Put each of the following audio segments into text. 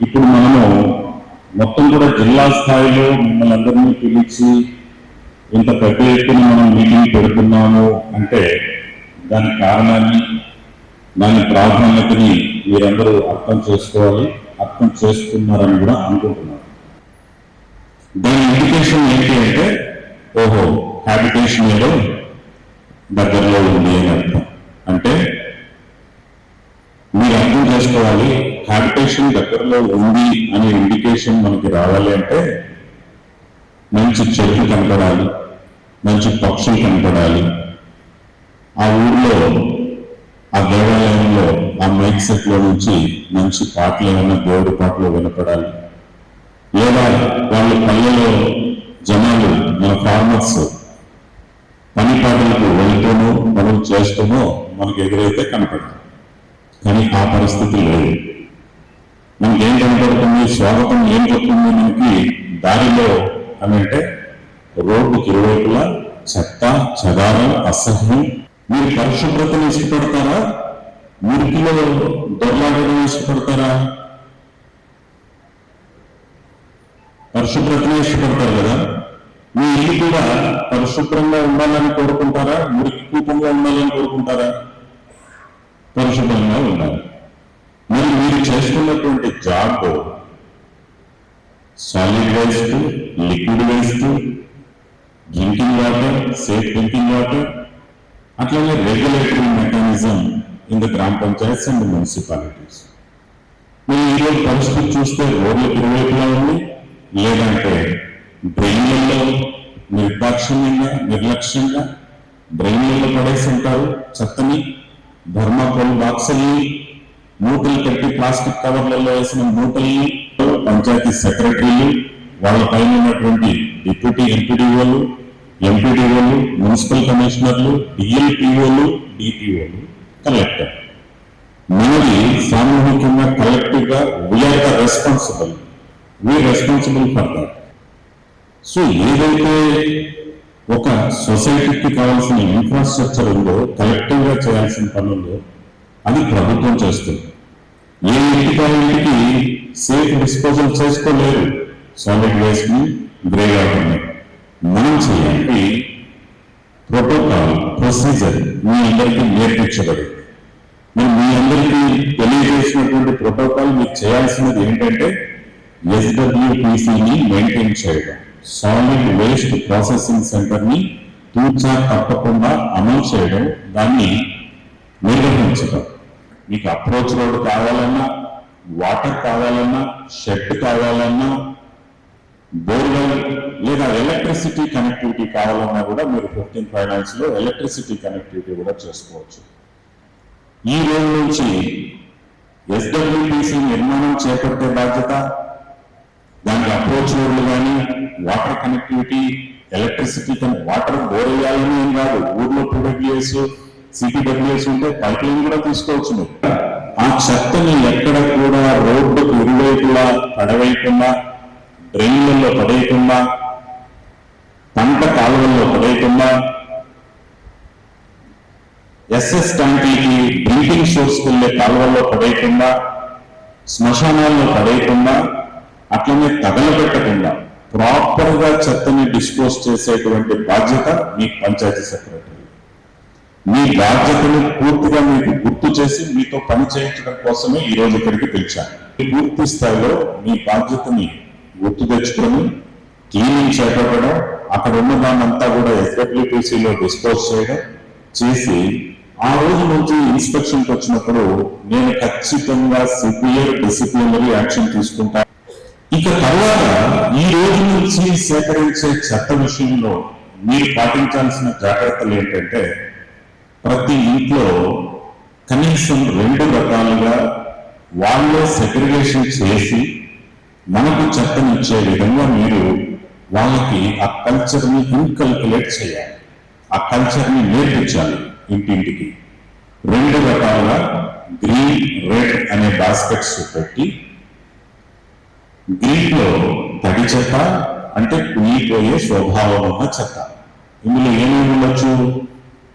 ఇప్పుడు మనము మొత్తం కూడా జిల్లా స్థాయిలో మిమ్మల్ని అందరినీ పిలిచి ఇంత పెద్ద ఎత్తున మనం మీటింగ్ పెడుతున్నాము అంటే దాని కారణాన్ని దాని ప్రాధాన్యతని మీరందరూ అర్థం చేసుకోవాలి అర్థం చేస్తున్నారని కూడా అనుకుంటున్నారు దాని ఇండికేషన్ ఏంటి అంటే ఓహో హ్యాబిటేషన్ ఏదో దగ్గరలో ఉంది అని అర్థం. అంటే చేసుకోవాలి. హ్యాబిటేషన్ దగ్గరలో ఉంది అనే ఇండికేషన్ మనకి రావాలి అంటే మంచి చెట్లు కనపడాలి మంచి పక్షులు కనపడాలి. ఆ ఊర్లో ఆ దేవాలయంలో ఆ మైక్ సెట్లో నుంచి మంచి పాటలు ఏమైనా దేవుడి పాటలు వినపడాలి. లేదా వాళ్ళ పల్లెలో జనాలు మన ఫార్మర్స్ పని పాటలకు వెళ్తూనో పనులు చేస్తూనో మనకు ఎదురైతే కనపడాలి. కానీ ఆ పరిస్థితి లేదు. మనకి ఏం కనపడుతుంది? స్వాగతం ఏం చెప్తుంది మనకి? దారిలో అని అంటే రోడ్డుకి ఇరువైపులా చెత్త చెదారం అసహ్యం. మీరు పరిశుభ్రతను ఇష్టపడతారా మురికిలో దొరలాడడం ఇష్టపడతారా? పరిశుభ్రతనే ఇష్టపడతారు కదా? మీ ఇల్లు కూడా పరిశుభ్రంగా ఉండాలని కోరుకుంటారా? మురికి కూపంగా ఉండాలని కోరుకుంటారా? పరిశుభ్రంగా ఉండాలి. మరి మీరు చేస్తున్నటువంటి job solid waste liquid waste drinking water safe drinking water అట్లనే రెగ్యులేటరీ మెకానిజం ఇన్ ద గ్రామ పంచాయత్స్ అండ్ మున్సిపాలిటీస్. మీరు ఈరోజు పరిస్థితి చూస్తే రోడ్లు ఇరువైపులా ఉంది లేదంటే డ్రైన్లలో నిర్దాక్షిణ్యంగా నిర్లక్ష్యంగా డ్రైన్లలో పడేసి ఉంటారు. చెత్తని ధర్మాకోల్ బాక్సుల్ని మూటలు కట్టి ప్లాస్టిక్ కవర్లలో వేసిన మూటల్ని పంచాయతీ సెక్రటరీలు వాళ్ళ పైన ఉన్నటువంటి డిప్యూటీ ఎంపీడీఓలు ఎంపీడీఓలు మున్సిపల్ కమిషనర్లు డిఎల్పిఓలు డిపిఓలు కలెక్టర్. మనది సామూహికంగా కలెక్టివ్గా we are the responsible we responsible for that so ఏదైతే ఒక సొసైటీకి కావాల్సిన ఇన్ఫ్రాస్ట్రక్చర్ ఉందో కలెక్టివ్గా చేయాల్సిన పనుల్లో అది ప్రభుత్వం చేస్తుంది. ఏ ఇంటికి ఆ సేఫ్ డిస్పోజల్ చేసుకోలేరు. సాలిడ్ వేస్ట్ని గ్రే వాటర్ మనం చేయాలి ప్రోటోకాల్ ప్రొసీజర్ మీ అందరికీ నేర్పించబడింది నేను మీ అందరికీ తెలియజేసినటువంటి ప్రోటోకాల్ మీకు చేయాల్సినది ఏంటంటే ఎస్డబ్ల్యూటీసీని మెయింటైన్ చేయడం. సాలిడ్ వేస్ట్ ప్రాసెసింగ్ సెంటర్ని తూచా తప్పకుండా అమలు చేయడం దాన్ని నిర్వహించడం. మీకు అప్రోచ్ రోడ్ కావాలన్నా వాటర్ కావాలన్నా షెడ్ కావాలన్నా బోర్వెల్ లేదా ఎలక్ట్రిసిటీ కనెక్టివిటీ కావాలన్నా కూడా మీరు ఫిఫ్టీన్ ఫైనాన్స్లో ఎలక్ట్రిసిటీ కనెక్టివిటీ కూడా చేసుకోవచ్చు. ఈ రోజు నుంచి ఎస్డబ్ల్యూటీసీ నిర్మాణం చేపట్టే బాధ్యత దానికి అప్రోచ్ రోడ్లు కానీ కనెక్టివిటీ ఎలక్ట్రిసిటీ కానీ వాటర్ బోర్ వేయాలని ఏం కాదు. ఊర్లో టూడబ్ల్యూఎస్ సిటీడబ్ల్యూఎస్ ఉంటే పైప్ లైన్ కూడా తీసుకోవచ్చు మీరు. ఆ చెత్తని ఎక్కడ కూడా రోడ్డుకు ఇరువైపులా పడవేయకుండా డ్రైన్లలో పడేయకుండా పంట కాలువల్లో పడేయకుండా ఎస్ఎస్ ట్యాంకులకి డ్రింకింగ్ షోర్స్కి వెళ్ళే కాలువల్లో పడేయకుండా శ్మశానాల్లో పడేయకుండా అట్లనే తగలబెట్టకుండా ప్రాపర్గా చెత్తని డిస్పోజ్ చేసేటువంటి బాధ్యత మీ పంచాయతీ సెక్రటరీ మీ బాధ్యతను పూర్తిగా మీకు గుర్తు చేసి మీతో పని చేయించడం కోసమే ఈ రోజు ఇక్కడికి పిలిచాను. పూర్తి స్థాయిలో మీ బాధ్యతని గుర్తు తెచ్చుకొని క్లీనింగ్ చేపట్టడం అక్కడ ఉన్న దాన్నంతా కూడా SWPC డిస్పోజ్ చేయడం చేసి ఆ రోజు నుంచి ఇన్స్పెక్షన్కి వచ్చినప్పుడు నేను ఖచ్చితంగా సివియర్ డిసిప్లినరీ యాక్షన్ తీసుకుంటాను. ఇక తర్వాత ఈ రోజు నుంచి సేకరించే చట్ట విషయంలో మీరు పాటించాల్సిన జాగ్రత్తలు ఏంటంటే ప్రతి ఇంట్లో కనీసం రెండు రకాలుగా వాళ్ళే సెగ్రిగేషన్ చేసి మనకు చెత్తనిచ్చే విధంగా మీరు వాళ్ళకి ఆ కల్చర్ని ఇన్కల్కులేట్ చేయాలి. ఆ కల్చర్ని నేర్పించాలి ఇంటింటికి. రెండు రకాలుగా గ్రీన్ రెడ్ అనే బాస్కెట్స్ పెట్టి దీంట్లో తడి చెత్త అంటే కుళ్ళిపోయే స్వభావం ఉన్న చెత్త. ఇందులో ఏమేమి ఉండొచ్చు?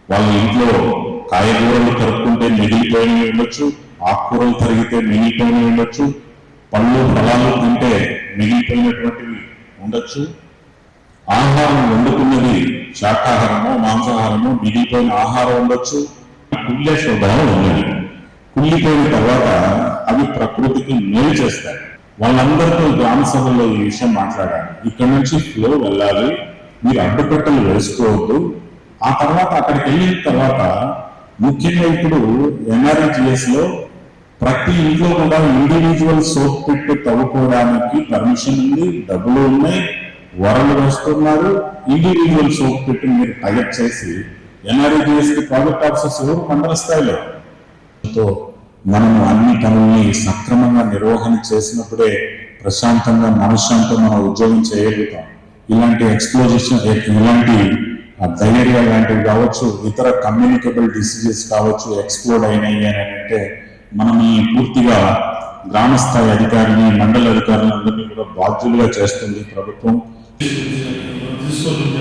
వాళ్ళ ఇంట్లో కాయగూరలు తరుక్కుంటే మిగిలిపోయినవి ఉండొచ్చు ఆకుకూరలు తరిగితే మిగిలిపోయినవి ఉండొచ్చు పళ్ళు ఫలాలు తింటే మిగిలిపోయినటువంటివి ఉండొచ్చు. ఆహారం వండుకున్నది శాకాహారము మాంసాహారమో మిగిలిపోయిన ఆహారం ఉండొచ్చు. కుళ్ళే స్వభావం ఉన్నది. కుళ్ళిపోయిన తర్వాత అవి ప్రకృతికి మేలు చేస్తాయి. వాళ్ళందరితో గ్రామ సభల్లో ఈ విషయం మాట్లాడాలి. ఇక్కడ నుంచి ఫ్లో వెళ్ళాలి. మీరు అడ్డుకట్టలు వేసుకోవద్దు. ఆ తర్వాత అక్కడికి వెళ్ళిన తర్వాత ముఖ్యంగా ఇప్పుడు ఎన్ఆర్జిఎస్లో ప్రతి ఇంట్లో కూడా ఇండివిజువల్ సోప్ పెట్టి తవ్వుకోవడానికి పర్మిషన్ ఉంది డబ్బులు ఉన్నాయి వరలు వేస్తున్నారు. ఇండివిజువల్ సోప్ పెట్టి మీరు టైప్ చేసి ఎన్ఆర్జిఎస్ ప్రాజెక్ట్ ఆఫీసర్స్ ఎవరు మండల స్థాయిలో మనము అన్ని పనుల్ని సక్రమంగా నిర్వహణ చేసినప్పుడే ప్రశాంతంగా మనశ్శాంతం మనం ఉద్యోగం చేయగలుగుతాం. ఇలాంటి ఎక్స్ప్లోజేషన్ ఇలాంటి డయేరియా లాంటివి కావచ్చు ఇతర కమ్యూనికేబుల్ డిసీజెస్ కావచ్చు ఎక్స్ప్లోర్డ్ అయినాయి అని అంటే మనం ఈ పూర్తిగా గ్రామ స్థాయి అధికారిని మండల అధికారులు అందరినీ కూడా బాధ్యులుగా చేస్తుంది ప్రభుత్వం. తీసుకోవడం